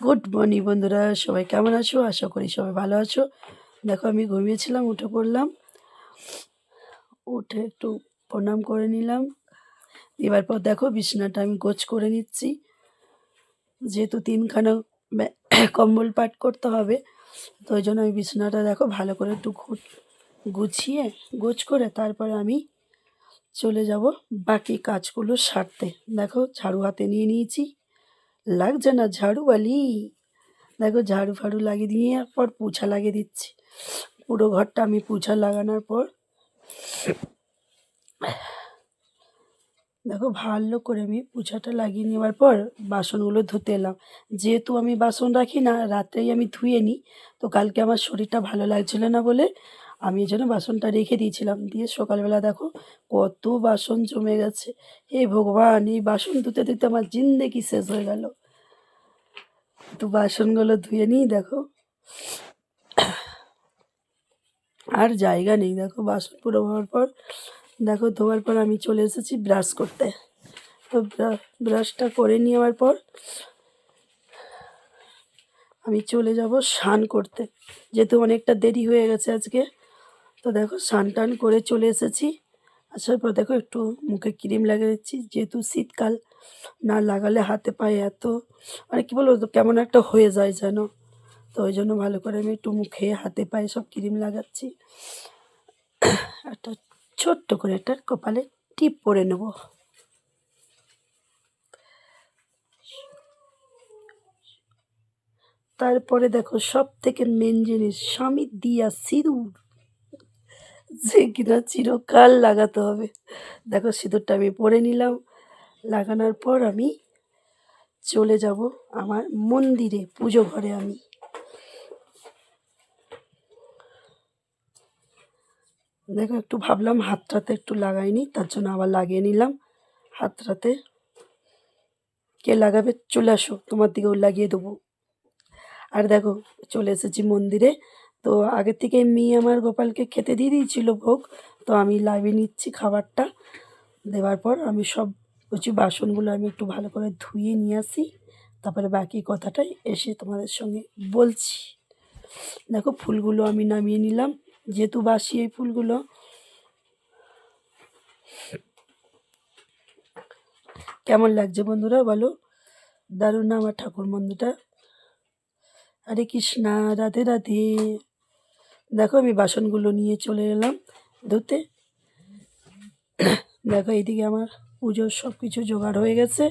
Good morning বন্ধুরা। সবাই কেমন আছো? আশা করি সবাই ভালো আছো। দেখো, আমি ঘুমিয়েছিলাম, উঠে পড়লাম। উঠে একটু প্রণাম করে নিলাম। এবার পর দেখো, বিছানাটা আমি গোছ করে নিচ্ছি। যেহেতু তিনখানা কম্বল পাট করতে হবে, তো ওই জন্য আমি বিছানাটা দেখো, ভালো করে একটু গুছিয়ে, গোছ করে তারপরে আমি চলে যাব বাকি কাজগুলো সারতে। দেখো, ঝাড়ু হাতে নিয়ে নিয়েছি। লাগছে না, ঝাড়ু বালি। দেখো, ঝাড়ু ফাড়ু লাগিয়ে দিয়ে পর পুছা লাগিয়ে দিচ্ছি। পুরো ঘরটা আমি পুছা লাগানোর পর দেখো, ভালো করে আমি পুছাটা লাগিয়ে নেওয়ার পর বাসনগুলো ধুতে এলাম। যেহেতু আমি বাসন রাখি না, রাত্রেই আমি ধুয়ে নিই, তো কালকে আমার শরীরটা ভালো লাগছিল না বলে আমি এই জন্য বাসনটা রেখে দিয়েছিলাম। দিয়ে সকালবেলা দেখো কত বাসন জমে গেছে। হে ভগবান, এই বাসন ধুতে ধুতে আমার জিন্দেগি শেষ হয়ে গেল। তো বাসনগুলো ধুয়ে নিই, দেখো। আর জায়গা নেই, দেখো বাসন পুরো হওয়ার পর, দেখো ধোয়ার পর আমি চলে এসেছি ব্রাশ করতে। তো ব্রাশটা করে নেওয়ার পর আমি চলে যাব স্নান করতে। যেহেতু অনেকটা দেরি হয়ে গেছে আজকে। তো দেখো, স্নান টান করে চলে এসেছি। আসার পর দেখো, একটু মুখে ক্রিম লাগিয়ে দিচ্ছি। যেহেতু শীতকাল, না লাগালে হাতে পায়ে এত মানে কী বলব, কেমন একটা হয়ে যায় যেন। তো ওই জন্য ভালো করে আমি একটু মুখে, হাতে পায়ে সব ক্রিম লাগাচ্ছি। একটা ছোট্ট করে একটা কপালে টিপ পরে নেব। তারপরে দেখো সব থেকে মেন জিনিস, স্বামী দিয়া সিঁদুর। যে কিনা চিরকাল লাগাতে হবে। দেখো সিঁদুরটা আমি পরে নিলাম। লাগানোর পর আমি চলে যাব আমার মন্দিরে, পুজো ঘরে আমি। দেখো একটু ভাবলাম হাতটাতে একটু লাগাইনি, তার জন্য আবার লাগিয়ে নিলাম। হাতটাতে কে লাগাবে চলে আসো, তোমার দিকেও লাগিয়ে দেবো। আর দেখো চলে এসেছি মন্দিরে। তো আগের থেকে মেয়ে আমার গোপালকে খেতে দিয়ে দিয়েছিল ভোগ। তো আমি লাগিয়ে নিচ্ছি খাবারটা। দেওয়ার পর আমি সব কিছু বাসনগুলো আমি একটু ভালো করে ধুয়ে নিয়ে আসি। তারপরে বাকি কথাটাই এসে তোমাদের সঙ্গে বলছি। দেখো ফুলগুলো আমি নামিয়ে নিলাম। যেহেতু বাসি এই ফুলগুলো। কেমন লাগছে বন্ধুরা বলো? দারুণ আমার ঠাকুর মন্দিরটা হরে কৃষ্ণা, রাধে রাধে। দেখো আমি বাসনগুলো নিয়ে চলে এলাম ধুতে। দেখো এইদিকে আমার পুজোর সব কিছু জোগাড় হয়ে গেছে।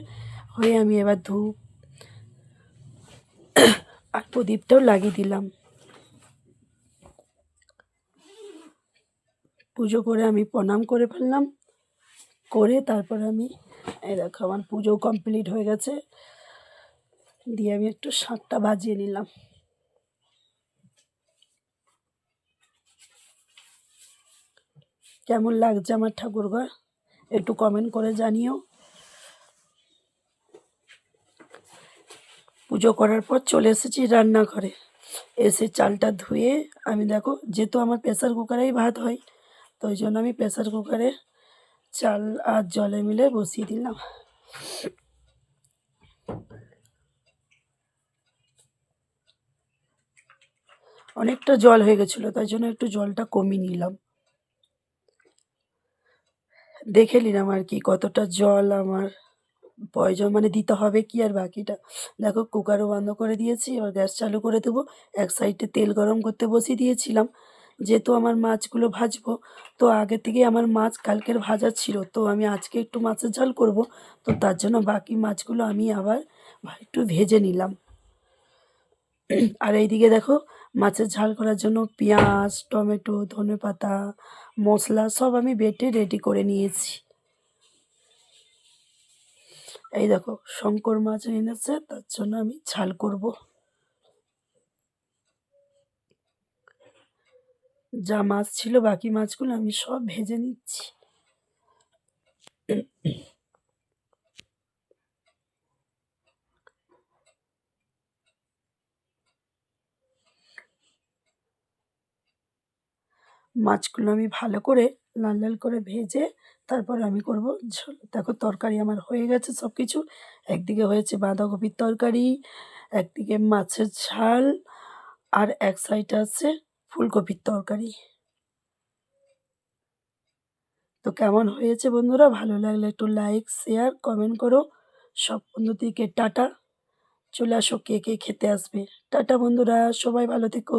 হয়ে আমি এবার ধূপ, আর প্রদীপটাও লাগিয়ে দিলাম। পুজো করে আমি প্রণাম করে ফেললাম। করে তারপর আমি, এই দেখো আমার পুজো কমপ্লিট হয়ে গেছে। দিয়ে আমি একটু শাঁখটা বাজিয়ে নিলাম। কেমন লাগছে আমার ঠাকুরঘর? একটু কমেন্ট করে জানিও। পুজো করার পর চলে এসেছি রান্নাঘরে। এসে চালটা ধুয়ে আমি দেখো, যেহেতু আমার প্রেসার কুকারেই ভাত হয়, তো ওই জন্য আমি প্রেসার কুকারে চাল আর জলে মিলে বসিয়ে দিলাম। অনেকটা জল হয়ে গেছিল, তাই জন্য একটু জলটা কমিয়ে নিলাম। দেখে নিলাম আর কি কতটা জল আমার প্রয়োজন মানে দিতে হবে কি আর বাকিটা। দেখো কুকারও বন্ধ করে দিয়েছি, এবার গ্যাস চালু করে দেবো। এক সাইডে তেল গরম করতে বসিয়ে দিয়েছিলাম। যেহেতু আমার মাছগুলো ভাজবো, তো আগে থেকে আমার মাছ কালকের ভাজা ছিল, তো আমি আজকে একটু মাছের ঝাল করব। তো তার জন্য বাকি মাছগুলো আমি আবার একটু ভেজে নিলাম। আর এইদিকে দেখো, মাছের ঝাল করার জন্য পেঁয়াজ, টমেটো ধনে পাতা মশলা সব আমি বেটে রেডি করে নিয়েছি। এই দেখো, শঙ্কর মাছ এনেছে তার জন্য আমি ঝাল করব। যা মাছ ছিল বাকি মাছগুলো আমি সব ভেজে নিচ্ছি। মাছগুলো আমি ভালো করে লাল লাল করে ভেজে তারপর আমি করব ঝোল। দেখো তরকারি আমার হয়ে গেছে সব কিছু একদিকে হয়েছে বাঁধাকপির তরকারি, একদিকে মাছের ঝাল, আর এক সাইডে আছে ফুলকপির তরকারি। তো কেমন হয়েছে বন্ধুরা? ভালো লাগলে একটু লাইক শেয়ার কমেন্ট করো। সব বন্ধুদেরকে টাটা। চলে আসো কে কে খেতে আসবে। টাটা বন্ধুরা, সবাই ভালো থেকো।